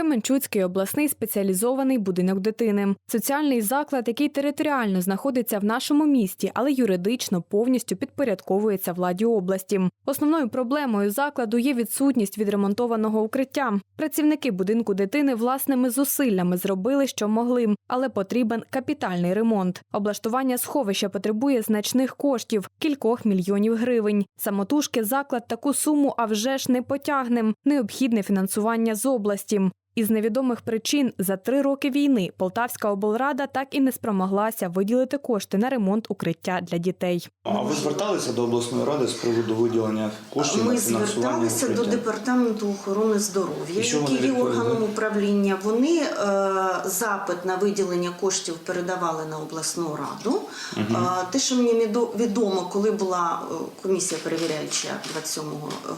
Кременчуцький обласний спеціалізований будинок дитини. Соціальний заклад, який територіально знаходиться в нашому місті, але юридично повністю підпорядковується владі області. Основною проблемою закладу є відсутність відремонтованого укриття. Працівники будинку дитини власними зусиллями зробили, що могли, але потрібен капітальний ремонт. Облаштування сховища потребує значних коштів кількох мільйонів гривень. Самотужки заклад таку суму а вже ж не потягне. Необхідне фінансування з області. Із невідомих причин за три роки війни Полтавська облрада так і не спромоглася виділити кошти на ремонт укриття для дітей. А ви зверталися до обласної ради з приводу виділення коштів Ми на зверталися до департаменту охорони здоров'я, який є органом управління. Вони е, запит на виділення коштів передавали на обласну раду. Е, те, що мені відомо, коли була е, комісія перевіряюча 27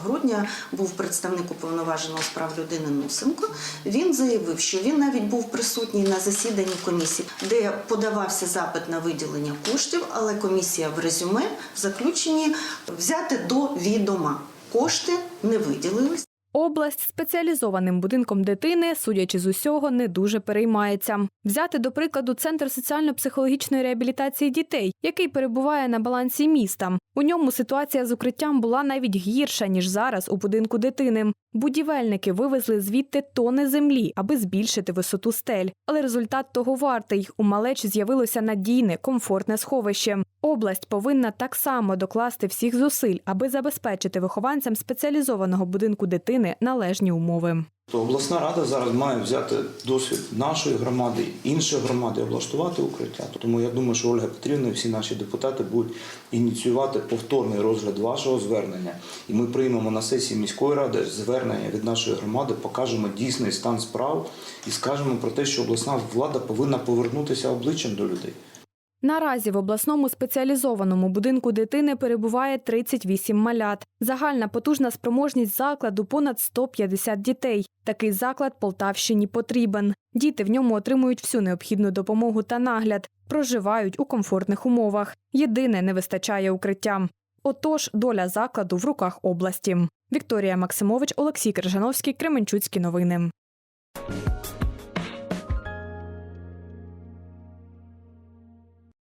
грудня, був представник уповноваженого з прав людини Нусенко. Він заявив, що він навіть був присутній на засіданні комісії, де подавався запит на виділення коштів, але комісія в резюме в заключенні взяти до відома. Кошти не виділились. Область спеціалізованим будинком дитини, судячи з усього, не дуже переймається. Взяти до прикладу центр соціально-психологічної реабілітації дітей, який перебуває на балансі міста. У ньому ситуація з укриттям була навіть гірша ніж зараз у будинку дитини. Будівельники вивезли звідти тони землі, аби збільшити висоту стель. Але результат того вартий. У малечі з'явилося надійне, комфортне сховище. Область повинна так само докласти всіх зусиль, аби забезпечити вихованцям спеціалізованого будинку дитини належні умови. То обласна рада зараз має взяти досвід нашої громади, іншої громади, облаштувати укриття. Тому я думаю, що Ольга Петрівна і всі наші депутати будуть ініціювати повторний розгляд вашого звернення. І ми приймемо на сесії міської ради звернення від нашої громади, покажемо дійсний стан справ і скажемо про те, що обласна влада повинна повернутися обличчям до людей. Наразі в обласному спеціалізованому будинку дитини перебуває 38 малят. Загальна потужна спроможність закладу понад 150 дітей. Такий заклад Полтавщині потрібен. Діти в ньому отримують всю необхідну допомогу та нагляд, проживають у комфортних умовах. Єдине не вистачає укриття. Отож, доля закладу в руках області. Вікторія Максимович, Олексій Крижановський, Кременчуцькі новини.